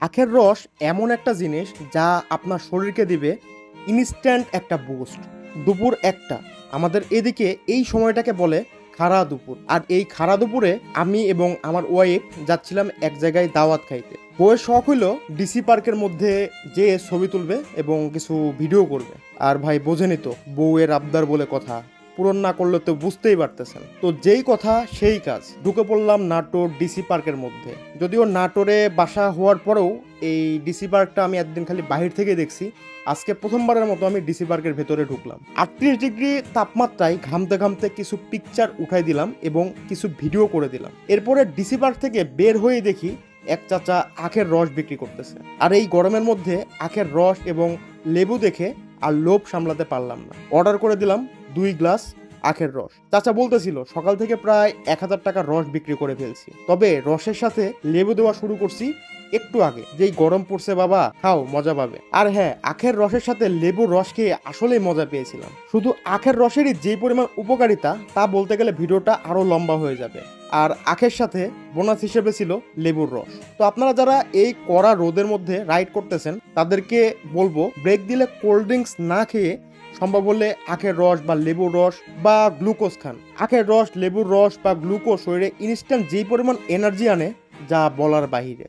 আখের রস এমন একটা জিনিস যা আপনার শরীরকে দিবে ইনস্ট্যান্ট একটা বুস্ট দুপুর একটা। আমাদের এদিকে এই সময়টাকে বলে খাড়া দুপুর। আর এই খাড়া দুপুরে আমি এবং আমার ওয়াইফ যাচ্ছিলাম এক জায়গায় দাওয়াত খাইতে। বউয়ের শখ হইল ডিসি পার্কের মধ্যে যে ছবি তুলবে এবং কিছু ভিডিও করবে। আর ভাই বোঝেনি তো, বউয়ের আবদার বলে কথা। পূরণ না করলে তো বুঝতেই পারতেছেন। তো যেই কথা, সেই কাজ। ঢুকে পড়লাম নাটোর ডিসি পার্কের মধ্যে। যদিও নাটোরে বাসা হওয়ার পরেও এই ডিসি পার্কটা আমি একদিন খালি বাহির থেকে দেখছি, আজকে প্রথমবারের মতো আমি ডিসি পার্কের ভেতরে ঢুকলাম। আটত্রিশ ডিগ্রি তাপমাত্রায় ঘামতে ঘামতে কিছু পিকচার উঠাই দিলাম এবং কিছু ভিডিও করে দিলাম। এরপরে ডিসি পার্ক থেকে বের হয়ে দেখি এক চাচা আখের রস বিক্রি করতেছে। আর এই গরমের মধ্যে আখের রস এবং লেবু দেখে আর লোভ সামলাতে পারলাম না। অর্ডার করে দিলাম দুই গ্লাস আখের রস। চাচা বলতেছিল, সকাল থেকে প্রায় এক হাজার টাকার রস বিক্রি করে ফেলছি। তবে রসের সাথে লেবু দেওয়া শুরু করছি একটু আগে। যেই গরম পড়ছে বাবা, খাও, মজা পাবে। আর হ্যাঁ আখের রসের সাথে লেবুর রস খেয়ে আসলেই মজা পেয়েছিলাম। শুধু আখের রসেরই যে পরিমাণ উপকারিতা, তা বলতে গেলে ভিডিওটা আরও লম্বা হয়ে যাবে। আর আখের সাথে বোনাস হিসেবে ছিল লেবুর রস। তো আপনারা যারা এই কড়া রোদের মধ্যে রাইড করতেছেন, তাদেরকে বলব, ব্রেক দিলে কোল্ড ড্রিঙ্কস না খেয়ে সম্ভব হলে আখের রস বা লেবুর রস বা গ্লুকোজ খান। আখের রস, লেবুর রস বা গ্লুকোজ শরীরে ইনস্ট্যান্ট যেই পরিমাণ এনার্জি আনে, যা বলার বাহিরে।